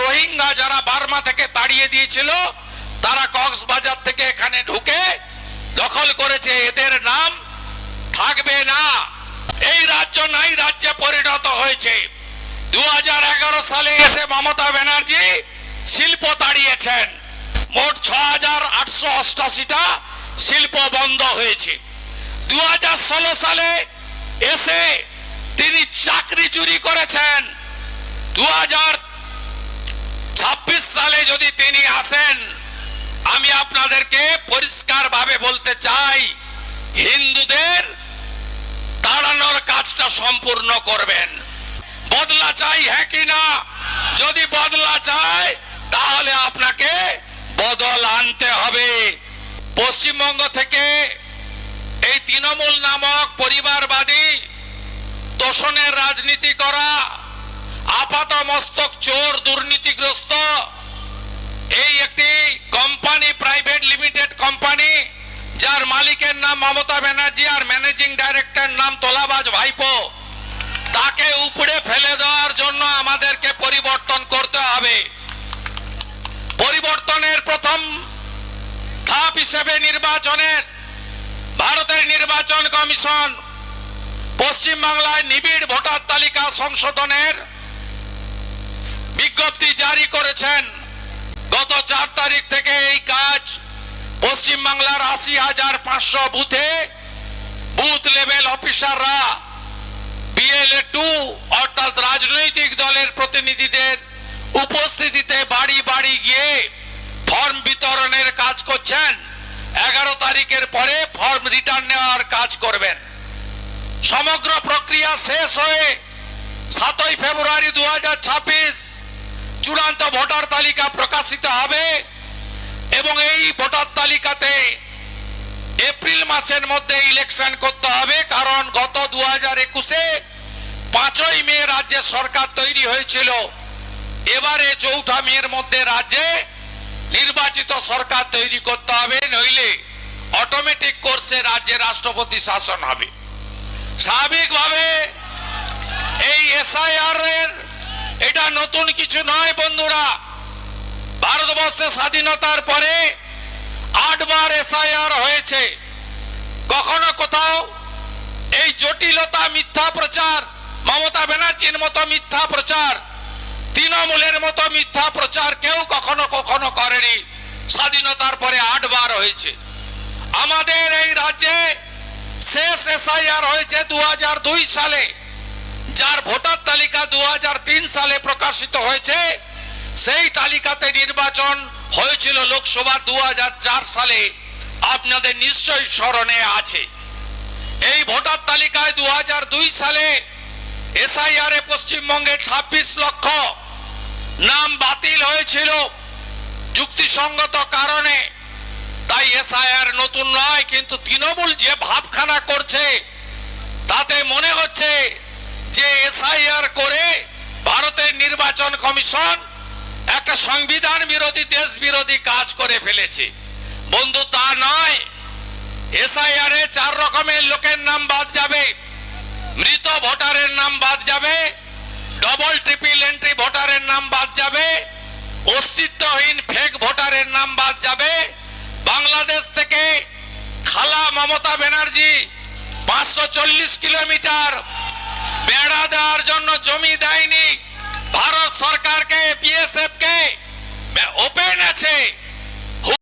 রোহিঙ্গা যারা বার্মা থেকে তাড়িয়ে দিয়েছিল, তারা কক্সবাজার থেকে এখানে ঢুকে দখল করেছে। এদের নাম থাকবে না। এই রাজ্য নাই, রাজ্যে পরিণত হয়েছে। দু সালে এসে মমতা ব্যানার্জি শিল্প তাড়িয়েছেন। মোট ছ হাজার আটশো অষ্টাশিটা শিল্প বন্ধ হয়েছে। দু হাজার ষোলো সালে এসে তিনি চাকরি চুরি করেছেন। দু হাজার ছাব্বিশ সালে যদি তিনি আসেন, আমি আপনাদেরকে পরিষ্কার ভাবে বলতে চাই, হিন্দুদের তাড়ানোর কাজটা সম্পূর্ণ করবেন। বদলা চাই হ্যাঁ কি না? যদি বদলা চাই, তাহলে আপনাকে বদল আনতে হবে। পশ্চিমবঙ্গ থেকে এই তৃণমূল নামক পরিবারবাদী তোষণের রাজনীতি করা আপাত মস্তক চোর দুর্নীতিগ্রস্ত। এই একটি কোম্পানি প্রাইভেট লিমিটেড কোম্পানি যার মালিকের নাম মমতা ব্যানার্জি আর ম্যানেজিং ডাইরেক্টর নাম তোলাবাজ ভাইপো। তাকে উপড়ে ফেলে দেওয়ার জন্য আমাদেরকে পরিবর্তন করতে হবে। পরিবর্তনের প্রথম ধাপ হিসেবে নির্বাচনের, ভারতের নির্বাচন কমিশন পশ্চিমবাংলায় নিবিড় ভোটার তালিকা সংশোধনের করেছেন। গত চার তারিখ থেকে এই কাজ পশ্চিম আশি হাজার পাঁচশো বুথে বুথ লেভেল অফিসাররা, বিএলএ টু অর্থাৎ রাজনৈতিক দলের প্রতিনিধিদের উপস্থিতিতে বাড়ি বাড়ি গিয়ে ফর্ম বিতরণের কাজ করছেন। এগারো তারিখের পরে ফর্ম রিটার্ন নেওয়ার কাজ করবেন। সমগ্র প্রক্রিয়া শেষ হয়ে সাতই ফেব্রুয়ারি দু হাজার ছাব্বিশ চূড়ান্ত ভোটার তালিকা প্রকাশিত হবে এবং এই ভোটার তালিকাতে এপ্রিল মাসের মধ্যে ইলেকশন করতে হবে, কারণ গত দু হাজার একুশে পাঁচই মে রাজ্যে সরকার তৈরি হয়েছিল। এবারে চৌঠা মেয়ের মধ্যে রাজ্যে নির্বাচিত সরকার তৈরি করতে হবে, নইলে অটোমেটিক কোর্সে রাজ্যে রাষ্ট্রপতি শাসন হবে। স্বাভাবিকভাবে এই এসআইআর এর এটা নতুন কিছু নয়, বন্ধুরা। ভারতবর্ষে স্বাধীনতার পরে আটবার এসআইআর হয়েছে। কখনো কোথাও এই জটিলতা মিথ্যা প্রচার, মমতা ব্যানার্জির মতো মিথ্যা প্রচার, তৃণমূলের মতো মিথ্যা প্রচার কেউ কখনো কখনো করেনি। স্বাধীনতার পরে আটবার হয়েছে। আমাদের এই রাজ্যে শেষ এসআইআর হয়েছে দু হাজার দুই সালে। যার ভোটার তালিকা দু হাজার তিন সালে প্রকাশিত হয়েছে, সেই তালিকাতে নির্বাচন হয়েছিল লোকসভা দুহাজার চার সালে। আপনাদের নিশ্চয়ই স্মরণে আছে। এই ভোটার তালিকায় দুহাজার দুই সালে এসআইআর এ পশ্চিমবঙ্গে ২৬ লক্ষ নাম বাতিল হয়েছিল যুক্তিসঙ্গত কারণে। তাই এসআইআর নতুন নয়, কিন্তু তৃণমূল যে ভাবখানা করছে, তাতে মনে হচ্ছে যে এসআইআর করে ভারতের নির্বাচন কমিশন একটা সংবিধান বিরোধী, দেশ বিরোধী কাজ করে ফেলেছে। বন্ধু, তা নয়। এসআইআর এ চার রকমের লোকের নাম বাদ যাবে। মৃত ভোটারের নাম বাদ যাবে। ডবল ট্রিপল এন্ট্রি ভোটারের নাম বাদ যাবে। অস্তিত্বহীন ফেক ভোটারের নাম বাদ যাবে। বাংলাদেশ থেকে খালা মমতা ব্যানার্জি পাঁচশো চল্লিশ কিলোমিটার জমি দেয়নি। ভারত সরকারকে বিএসএফ কে। ওপেন আছে।